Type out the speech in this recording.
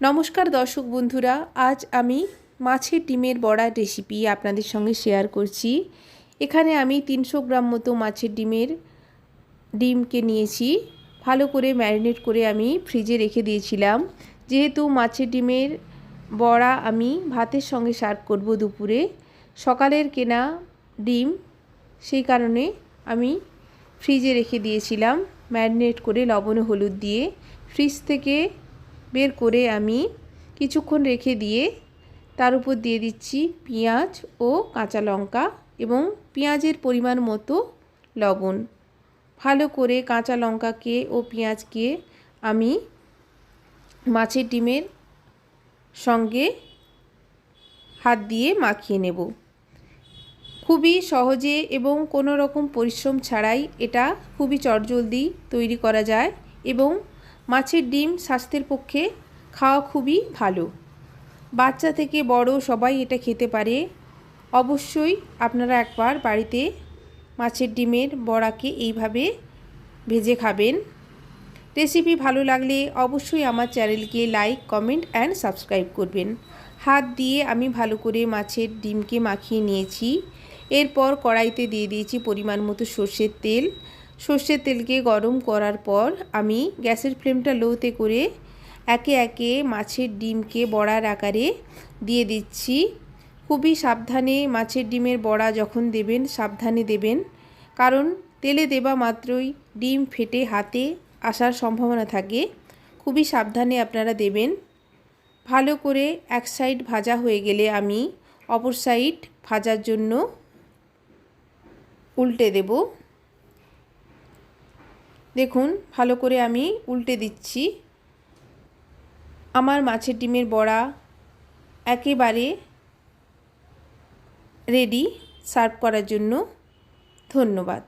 নমস্কার দর্শক বন্ধুরা, আজ আমি মাছের ডিমের বড়ার রেসিপি আপনাদের সঙ্গে শেয়ার করছি। এখানে আমি তিনশো গ্রাম মতো মাছের ডিমের ডিমকে নিয়েছি। ভালো করে ম্যারিনেট করে আমি ফ্রিজে রেখে দিয়েছিলাম। যেহেতু মাছের ডিমের বড়া আমি ভাতের সঙ্গে সার্ভ করব দুপুরে, সকালের কেনা ডিম সেই কারণে আমি ফ্রিজে রেখে দিয়েছিলাম। ম্যারিনেট করে লবণ হলুদ দিয়ে ফ্রিজ থেকে বের করে আমি কিছুক্ষণ রেখে দিয়ে তার উপর দিয়ে দিচ্ছি পেঁয়াজ ও কাঁচা লঙ্কা এবং পেঁয়াজের পরিমাণ মতো লবণ। ভালো করে কাঁচা লঙ্কাকে ও পেঁয়াজকে আমি মাছের ডিমের সঙ্গে হাত দিয়ে মাখিয়ে নেব। খুবই সহজে এবং কোনো রকম পরিশ্রম ছাড়াই এটা খুবই চটজলদি তৈরি করা যায় এবং মাছের ডিম স্বাস্থ্যের পক্ষে খাওয়া খুবই ভালো। বাচ্চা থেকে বড় সবাই এটা খেতে পারে। অবশ্যই আপনারা একবার বাড়িতে মাছের ডিমের বড়াকে এইভাবে ভেজে খাবেন। রেসিপি ভালো লাগলে অবশ্যই আমার চ্যানেলকে লাইক, কমেন্ট অ্যান্ড সাবস্ক্রাইব করবেন। হাত দিয়ে আমি ভালো করে মাছের ডিমকে মাখিয়ে নিয়েছি। এরপর কড়াইতে দিয়ে দিয়েছি পরিমাণ মতো সর্ষের তেল। সর্ষের তেলকে গরম করার পর আমি গ্যাসের ফ্লেমটা লোতে করে একে একে মাছের ডিমকে বড়ার আকারে দিয়ে দিচ্ছি। খুবই সাবধানে মাছের ডিমের বড়া যখন দেবেন, সাবধানে দেবেন। কারণ তেলে দেবা মাত্রই ডিম ফেটে হাতে আসার সম্ভাবনা থাকে। খুবই সাবধানে আপনারা দেবেন। ভালো করে এক সাইড ভাজা হয়ে গেলে আমি অপর সাইড ভাজার জন্য উল্টে দেব। দেখুন, ভালো করে আমি উল্টে দিচ্ছি। আমার মাছের ডিমের বড়া একেবারে রেডি সার্ভ করার জন্য ধন্যবাদ।